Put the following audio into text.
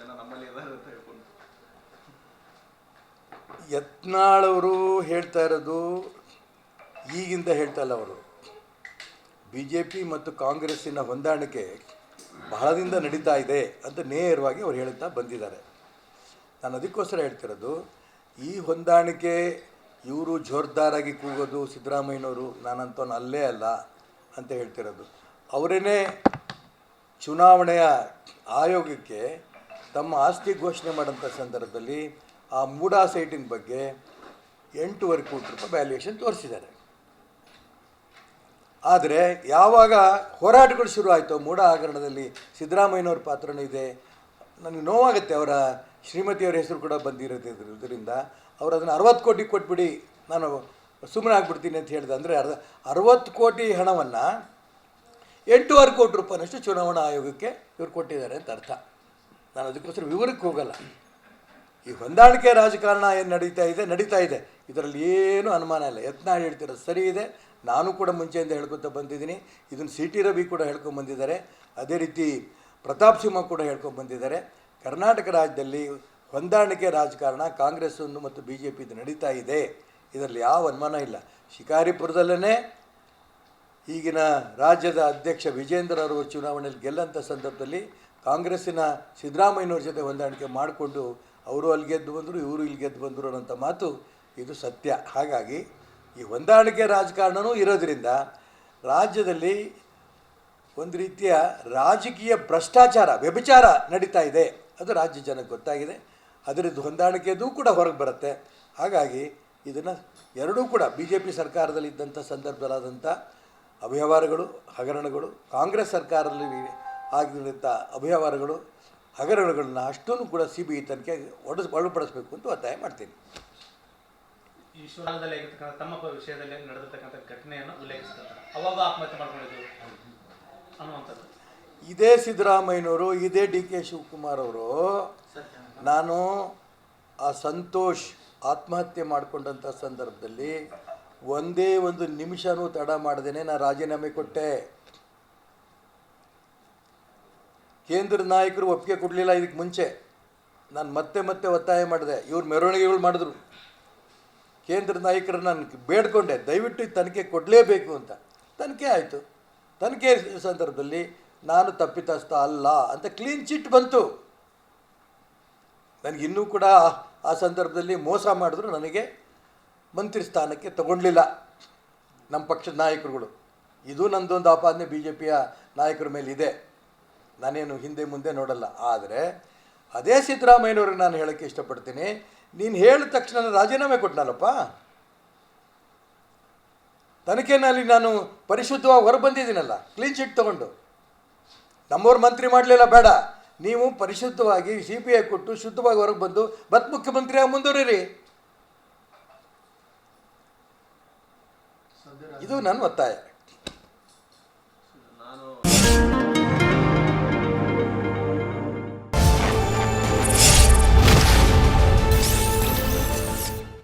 ಜನ ನಮ್ಮಲ್ಲಿ ಇದ್ದಾರೆ ಅಂತ ಹೇಳ್ಕೊಂಡು. ಯತ್ನಾಳವರು ಹೇಳ್ತಾ ಇರೋದು ಈಗಿಂದ ಹೇಳ್ತಾ ಇಲ್ಲ ಅವರು. ಬಿ ಜೆ ಪಿ ಮತ್ತು ಕಾಂಗ್ರೆಸ್ಸಿನ ಹೊಂದಾಣಿಕೆ ಬಹಳದಿಂದ ನಡೀತಾ ಇದೆ ಅಂತ ನೇರವಾಗಿ ಅವ್ರು ಹೇಳ್ತಾ ಬಂದಿದ್ದಾರೆ. ನಾನು ಅದಕ್ಕೋಸ್ಕರ ಹೇಳ್ತಿರೋದು, ಈ ಹೊಂದಾಣಿಕೆ ಇವರು ಜೋರ್ದಾರಾಗಿ ಕೂಗೋದು ಸಿದ್ದರಾಮಯ್ಯನವರು, ನಾನಂತವನು ಅಲ್ಲೇ ಅಲ್ಲ ಅಂತ ಹೇಳ್ತಿರೋದು. ಅವರೇನೇ ಚುನಾವಣೆಯ ಆಯೋಗಕ್ಕೆ ತಮ್ಮ ಆಸ್ತಿ ಘೋಷಣೆ ಮಾಡೋಂಥ ಸಂದರ್ಭದಲ್ಲಿ ಆ ಮೂಡಾ ಸೈಟಿನ ಬಗ್ಗೆ ಎಂಟೂವರೆ ಕೋಟಿ ರೂಪಾಯಿ ವ್ಯಾಲ್ಯೂಯೇಷನ್ ತೋರಿಸಿದ್ದಾರೆ. ಆದರೆ ಯಾವಾಗ ಹೋರಾಟಗಳು ಶುರು ಆಯಿತು ಮೂಢ ಹಗರಣದಲ್ಲಿ ಸಿದ್ದರಾಮಯ್ಯನವ್ರ ಪಾತ್ರನೂ ಇದೆ, ನನಗೆ ನೋವಾಗುತ್ತೆ, ಅವರ ಶ್ರೀಮತಿಯವರ ಹೆಸರು ಕೂಡ ಬಂದಿರೋದ್ರಿಂದ ಅವರು ಅದನ್ನು ಅರವತ್ತು ಕೋಟಿ ಕೊಟ್ಬಿಡಿ, ನಾನು ಸುಮ್ಮನೆ ಆಗ್ಬಿಡ್ತೀನಿ ಅಂತ ಹೇಳಿದೆ. ಅಂದರೆ ಅರ್ಧ, ಅರವತ್ತು ಕೋಟಿ ಹಣವನ್ನು ಎಂಟೂವರೆ ಕೋಟಿ ರೂಪಾಯಿನಷ್ಟು ಚುನಾವಣಾ ಆಯೋಗಕ್ಕೆ ಇವರು ಕೊಟ್ಟಿದ್ದಾರೆ ಅಂತ ಅರ್ಥ. ನಾನು ಅದಕ್ಕೋಸ್ಕರ ವಿವರಕ್ಕೆ ಹೋಗಲ್ಲ. ಈ ಹೊಂದಾಣಿಕೆ ರಾಜಕಾರಣ ಏನು ನಡೀತಾ ಇದೆ ನಡೀತಾ ಇದೆ. ಇದರಲ್ಲಿ ಏನೂ ಅನುಮಾನ ಇಲ್ಲ. ಯತ್ನ ಹೇಳ್ತಿರೋದು ಸರಿ ಇದೆ. ನಾನು ಕೂಡ ಮುಂಚೆಯಿಂದ ಹೇಳ್ಕೊತ ಬಂದಿದ್ದೀನಿ. ಇದನ್ನು ಸಿ ಟಿ ರವಿ ಕೂಡ ಹೇಳ್ಕೊಂಡು ಬಂದಿದ್ದಾರೆ. ಅದೇ ರೀತಿ ಪ್ರತಾಪ್ ಸಿಂಹ ಕೂಡ ಹೇಳ್ಕೊಂಡು ಬಂದಿದ್ದಾರೆ. ಕರ್ನಾಟಕ ರಾಜ್ಯದಲ್ಲಿ ಹೊಂದಾಣಿಕೆ ರಾಜಕಾರಣ ಕಾಂಗ್ರೆಸ್ಸನ್ನು ಮತ್ತು ಬಿ ಜೆ ಪಿದು ನಡೀತಾ ಇದೆ. ಇದರಲ್ಲಿ ಯಾವ ಅನುಮಾನ ಇಲ್ಲ. ಶಿಕಾರಿಪುರದಲ್ಲೇ ಈಗಿನ ರಾಜ್ಯದ ಅಧ್ಯಕ್ಷ ವಿಜೇಂದ್ರ ಅವರು ಚುನಾವಣೆಯಲ್ಲಿ ಗೆಲ್ಲಂಥ ಸಂದರ್ಭದಲ್ಲಿ ಕಾಂಗ್ರೆಸ್ಸಿನ ಸಿದ್ದರಾಮಯ್ಯನವ್ರ ಜೊತೆ ಹೊಂದಾಣಿಕೆ ಮಾಡಿಕೊಂಡು ಅವರು ಅಲ್ಲಿ ಗೆದ್ದು ಬಂದರು, ಇವರು ಇಲ್ಲಿ ಗೆದ್ದು ಬಂದರು ಅನ್ನೋಂಥ ಮಾತು ಇದು ಸತ್ಯ. ಹಾಗಾಗಿ ಈ ಹೊಂದಾಣಿಕೆ ರಾಜಕಾರಣವೂ ಇರೋದರಿಂದ ರಾಜ್ಯದಲ್ಲಿ ಒಂದು ರೀತಿಯ ರಾಜಕೀಯ ಭ್ರಷ್ಟಾಚಾರ, ವ್ಯಭಿಚಾರ ನಡೀತಾ ಇದೆ. ಅದು ರಾಜ್ಯ ಜನಕ್ಕೆ ಗೊತ್ತಾಗಿದೆ. ಅದರದ್ದು ಹೊಂದಾಣಿಕೆಯದು ಕೂಡ ಹೊರಗೆ ಬರುತ್ತೆ. ಹಾಗಾಗಿ ಇದನ್ನು ಎರಡೂ ಕೂಡ ಬಿ ಜೆ ಪಿ ಸರ್ಕಾರದಲ್ಲಿ ಇದ್ದಂಥ ಸಂದರ್ಭದಲ್ಲಾದಂಥ ಅವ್ಯವಹಾರಗಳು ಹಗರಣಗಳು ಕಾಂಗ್ರೆಸ್ ಸರ್ಕಾರದಲ್ಲಿ ಆಗಿದ್ದಂಥ ಅವ್ಯವಹಾರಗಳು ಹಗರಣಗಳನ್ನ ಅಷ್ಟನ್ನು ಕೂಡ ಸಿ ಬಿ ಐ ತನಿಖೆ ಒಡಿಸ್ ಒಳಪಡಿಸಬೇಕು ಅಂತ ಒತ್ತಾಯ ಮಾಡ್ತೀನಿ. ತಮ್ಮ ವಿಷಯದಲ್ಲಿ ನಡೆದಿರ್ತಕ್ಕಂಥ ಘಟನೆಯನ್ನು ಉಲ್ಲೇಖಿಸ್ತಾರೆ ಅವಾಗ ಆತ್ಮಹತ್ಯೆ ಮಾಡ್ಕೊಂಡಿದ್ದು ಅನ್ನುವಂಥದ್ದು. ಇದೇ ಸಿದ್ದರಾಮಯ್ಯನವರು ಇದೇ ಡಿ ಕೆ ಶಿವಕುಮಾರ್ ಅವರು ನಾನು ಆ ಸಂತೋಷ್ ಆತ್ಮಹತ್ಯೆ ಮಾಡಿಕೊಂಡಂಥ ಸಂದರ್ಭದಲ್ಲಿ ಒಂದೇ ಒಂದು ನಿಮಿಷನೂ ತಡ ಮಾಡದೇನೆ ನಾನು ರಾಜೀನಾಮೆ ಕೊಟ್ಟೆ. ಕೇಂದ್ರ ನಾಯಕರು ಒಪ್ಪಿಗೆ ಕೊಡಲಿಲ್ಲ ಇದಕ್ಕೆ ಮುಂಚೆ. ನಾನು ಮತ್ತೆ ಮತ್ತೆ ಒತ್ತಾಯ ಮಾಡಿದೆ. ಇವ್ರು ಮೆರವಣಿಗೆಗಳು ಮಾಡಿದ್ರು. ಕೇಂದ್ರ ನಾಯಕರು ನಾನು ಬೇಡ್ಕೊಂಡೆ. ದಯವಿಟ್ಟು ತನಿಖೆ ಕೊಡಲೇಬೇಕು ಅಂತ. ತನಿಖೆ ಆಯಿತು. ತನಿಖೆ ಸಂದರ್ಭದಲ್ಲಿ ನಾನು ತಪ್ಪಿತಸ್ಥ ಅಲ್ಲ ಅಂತ ಕ್ಲೀನ್ ಚಿಟ್ ಬಂತು. ನನಗಿನ್ನೂ ಕೂಡ ಆ ಸಂದರ್ಭದಲ್ಲಿ ಮೋಸ ಮಾಡಿದ್ರು ನನಗೆ. ಮಂತ್ರಿ ಸ್ಥಾನಕ್ಕೆ ತಗೊಳ್ಲಿಲ್ಲ ನಮ್ಮ ಪಕ್ಷದ ನಾಯಕರುಗಳು. ಇದು ನಂದೊಂದು ಆಪಾದನೆ ಬಿ ಜೆ ಪಿಯ ನಾಯಕರ ಮೇಲೆ ಇದೆ ನಾನೇನು ಹಿಂದೆ ಮುಂದೆ ನೋಡಲ್ಲ. ಆದರೆ ಅದೇ ಸಿದ್ದರಾಮಯ್ಯನವ್ರಿಗೆ ನಾನು ಹೇಳೋಕ್ಕೆ ಇಷ್ಟಪಡ್ತೀನಿ. ನೀನು ಹೇಳಿದ ತಕ್ಷಣ ರಾಜೀನಾಮೆ ಕೊಟ್ಟನಲ್ಲಪ್ಪ ತನಿಖೆನಲ್ಲಿ ನಾನು ಪರಿಶುದ್ಧವಾಗಿ ಹೊರ ಬಂದಿದ್ದೀನಲ್ಲ ಕ್ಲೀನ್ ಶೀಟ್ ತೊಗೊಂಡು. ನಮ್ಮವ್ರು ಮಂತ್ರಿ ಮಾಡಲಿಲ್ಲ, ಬೇಡ. ನೀವು ಪರಿಶುದ್ಧವಾಗಿ ಸಿ ಪಿ ಐ ಕೊಟ್ಟು ಶುದ್ಧವಾಗಿ ಹೊರಗೆ ಬಂದು ಮತ್ತೆ ಮುಖ್ಯಮಂತ್ರಿಯಾಗಿ ಮುಂದುವರಿರಿ. ಇದು ನನ್ನ ಒತ್ತಾಯ.